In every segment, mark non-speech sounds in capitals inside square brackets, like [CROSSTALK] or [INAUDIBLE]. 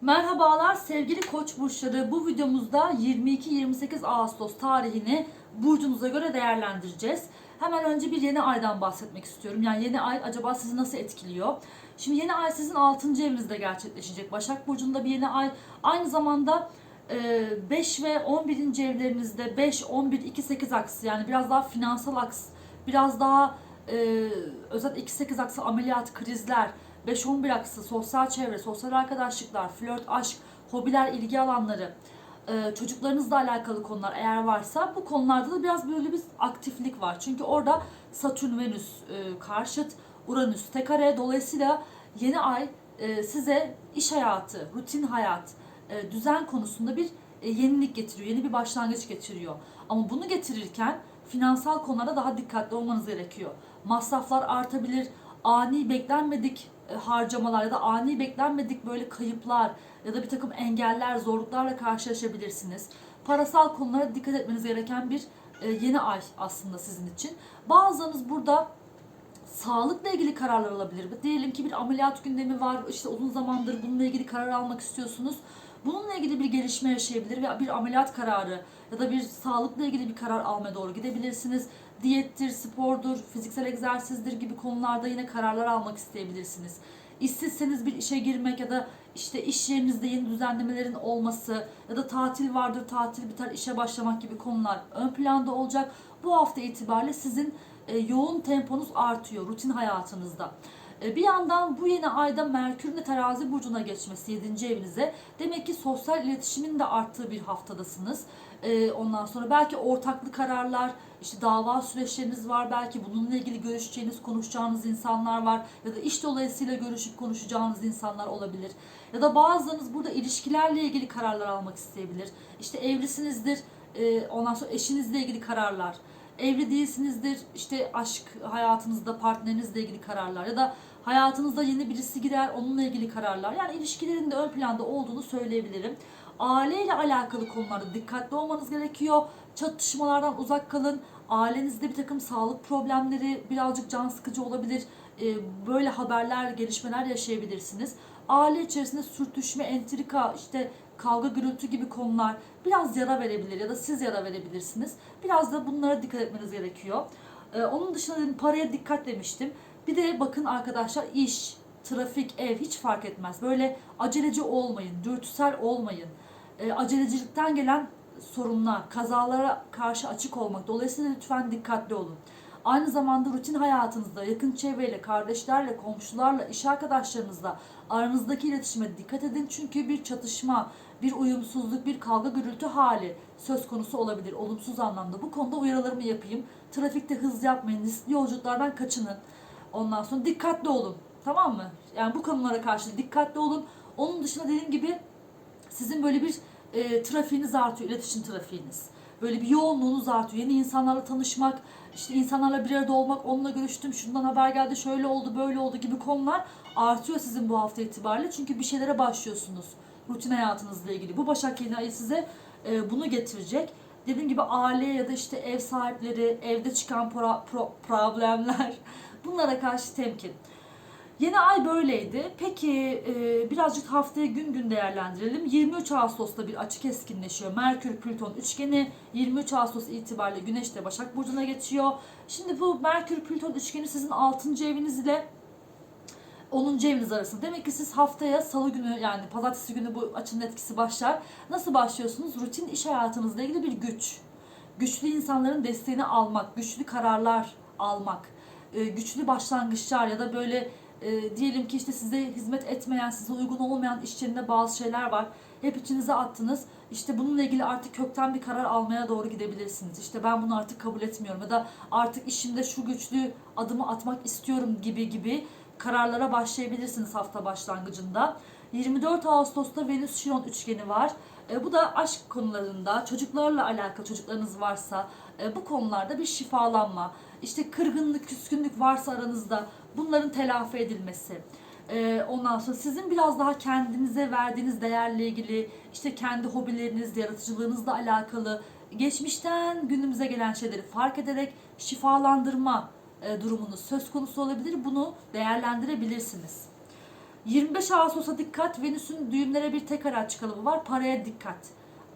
Merhabalar sevgili koç burçları. Bu videomuzda 22-28 Ağustos tarihini burcunuza göre değerlendireceğiz. Hemen önce bir yeni aydan bahsetmek istiyorum. Yani yeni ay acaba sizi nasıl etkiliyor? Şimdi yeni ay sizin 6. evinizde gerçekleşecek. Başak Burcu'nda bir yeni ay. Aynı zamanda 5 ve 11. evlerinizde 5, 11, 2, 8 aksı yani biraz daha finansal aks, biraz daha e, özellikle 2, 8 aksı ameliyat, krizler, 5-11 aksı sosyal çevre, sosyal arkadaşlıklar, flört, aşk, hobiler, ilgi alanları, e, çocuklarınızla alakalı konular eğer varsa bu konularda da biraz böyle bir aktiflik var. Çünkü orada Satürn, Venüs e, karşıt, Uranüs tek kare. Dolayısıyla yeni ay e, size iş hayatı, rutin hayat, düzen konusunda bir yenilik getiriyor, yeni bir başlangıç getiriyor. Ama bunu getirirken finansal konularda daha dikkatli olmanız gerekiyor. Masraflar artabilir, ani beklenmedik e, harcamalar ya da ani beklenmedik böyle kayıplar ya da bir takım engeller, zorluklarla karşılaşabilirsiniz. Parasal konulara dikkat etmeniz gereken bir e, yeni ay aslında sizin için. Bazılarınız burada sağlıkla ilgili kararlar alabilir. Diyelim ki bir ameliyat gündemi var, işte uzun zamandır bununla ilgili karar almak istiyorsunuz. Bununla ilgili bir gelişme yaşayabilir ve bir ameliyat kararı ya da bir sağlıkla ilgili bir karar almaya doğru gidebilirsiniz. Diyettir, spordur, fiziksel egzersizdir gibi konularda yine kararlar almak isteyebilirsiniz. İşsizseniz bir işe girmek ya da işte iş yerinizde yeni düzenlemelerin olması ya da tatil vardır, tatil biter, işe başlamak gibi konular ön planda olacak. Bu hafta itibariyle sizin e, yoğun temponuz artıyor rutin hayatınızda. E, bir yandan bu yeni ayda Merkür'ün de terazi burcuna geçmesi 7. evinize. Demek ki sosyal iletişimin de arttığı bir haftadasınız. E, ondan sonra belki ortaklı kararlar, işte dava süreçleriniz var. Belki bununla ilgili görüşeceğiniz, konuşacağınız insanlar var. Ya da iş dolayısıyla görüşüp konuşacağınız insanlar olabilir. Ya da bazılarınız burada ilişkilerle ilgili kararlar almak isteyebilir. İşte evlisinizdir, e, ondan sonra eşinizle ilgili kararlar evli değilsinizdir işte aşk hayatınızda partnerinizle ilgili kararlar ya da hayatınızda yeni birisi girer onunla ilgili kararlar yani ilişkilerin de ön planda olduğunu söyleyebilirim. Aileyle alakalı konularda dikkatli olmanız gerekiyor. Çatışmalardan uzak kalın. Ailenizde bir takım sağlık problemleri birazcık can sıkıcı olabilir. Ee, Böyle haberler, gelişmeler yaşayabilirsiniz. Aile içerisinde sürtüşme, entrika, işte kavga gürültü gibi konular biraz yara verebilir ya da siz yara verebilirsiniz. Biraz da bunlara dikkat etmeniz gerekiyor. Ee, onun dışında dedim paraya dikkat demiştim. Bir de bakın arkadaşlar iş, trafik, ev hiç fark etmez. Böyle aceleci olmayın, dürtüsel olmayın. Ee, acelecilikten gelen sorunlar, kazalara karşı açık olmak. Dolayısıyla lütfen dikkatli olun. Aynı zamanda rutin hayatınızda yakın çevreyle, kardeşlerle, komşularla, iş arkadaşlarınızla aranızdaki iletişime dikkat edin. Çünkü bir çatışma, bir uyumsuzluk, bir kavga gürültü hali söz konusu olabilir olumsuz anlamda. Bu konuda uyarılarımı yapayım. Trafikte hız yapmayın, riskli yolculuklardan kaçının. Ondan sonra dikkatli olun. Tamam mı? Yani bu konulara karşı dikkatli olun. Onun dışında dediğim gibi sizin böyle bir e, trafiğiniz artıyor, iletişim trafiğiniz. Böyle bir yoğunluğunuz artıyor. Yeni insanlarla tanışmak, işte insanlarla bir arada olmak, onunla görüştüm, şundan haber geldi, şöyle oldu, böyle oldu gibi konular artıyor sizin bu hafta itibariyle. Çünkü bir şeylere başlıyorsunuz rutin hayatınızla ilgili. Bu Başak yeni ayı size e, bunu getirecek. Dediğim gibi aile ya da işte ev sahipleri, evde çıkan pro- pro- problemler [LAUGHS] bunlara karşı temkin. Yeni ay böyleydi. Peki e, birazcık haftayı gün gün değerlendirelim. 23 Ağustos'ta bir açık eskinleşiyor. Merkür Plüton üçgeni 23 Ağustos itibariyle Güneş de Başak Burcu'na geçiyor. Şimdi bu Merkür Plüton üçgeni sizin 6. eviniz ile 10. eviniz arasında. Demek ki siz haftaya salı günü yani pazartesi günü bu açının etkisi başlar. Nasıl başlıyorsunuz? Rutin iş hayatınızla ilgili bir güç. Güçlü insanların desteğini almak, güçlü kararlar almak, e, güçlü başlangıçlar ya da böyle e, diyelim ki işte size hizmet etmeyen, size uygun olmayan iş bazı şeyler var. Hep içinize attınız. İşte bununla ilgili artık kökten bir karar almaya doğru gidebilirsiniz. İşte ben bunu artık kabul etmiyorum ya da artık işimde şu güçlü adımı atmak istiyorum gibi gibi kararlara başlayabilirsiniz hafta başlangıcında. 24 Ağustos'ta Venüs Şiron üçgeni var. E, bu da aşk konularında, çocuklarla alakalı çocuklarınız varsa e, bu konularda bir şifalanma, işte kırgınlık, küskünlük varsa aranızda bunların telafi edilmesi. E, ondan sonra sizin biraz daha kendinize verdiğiniz değerle ilgili, işte kendi hobileriniz, yaratıcılığınızla alakalı, geçmişten günümüze gelen şeyleri fark ederek şifalandırma e, durumunuz söz konusu olabilir. Bunu değerlendirebilirsiniz. 25 Ağustos'a dikkat. Venüs'ün düğümlere bir tek araç çıkalımı var. Paraya dikkat.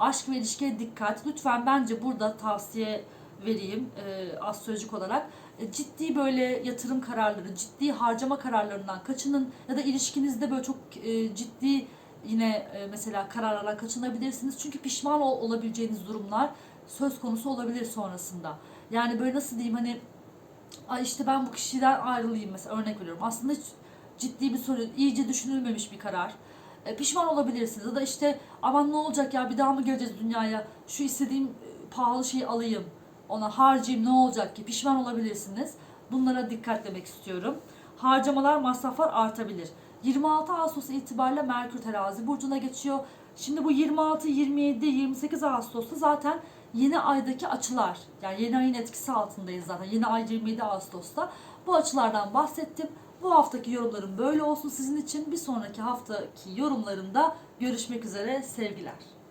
Aşk ve ilişkiye dikkat. Lütfen bence burada tavsiye vereyim e, astrolojik olarak. E, ciddi böyle yatırım kararları, ciddi harcama kararlarından kaçının ya da ilişkinizde böyle çok e, ciddi yine e, mesela kararlardan kaçınabilirsiniz. Çünkü pişman ol- olabileceğiniz durumlar söz konusu olabilir sonrasında. Yani böyle nasıl diyeyim hani işte ben bu kişiden ayrılayım mesela örnek veriyorum. Aslında ciddi bir sorun, iyice düşünülmemiş bir karar. E, pişman olabilirsiniz ya da işte aman ne olacak ya bir daha mı geleceğiz dünyaya? Şu istediğim e, pahalı şeyi alayım. Ona harcayayım ne olacak ki? Pişman olabilirsiniz. Bunlara dikkat demek istiyorum. Harcamalar, masraflar artabilir. 26 Ağustos itibariyle Merkür terazi burcuna geçiyor. Şimdi bu 26, 27, 28 Ağustos'ta zaten yeni aydaki açılar. Yani yeni ayın etkisi altındayız zaten. Yeni ay 27 Ağustos'ta. Bu açılardan bahsettim. Bu haftaki yorumlarım böyle olsun sizin için. Bir sonraki haftaki yorumlarımda görüşmek üzere. Sevgiler.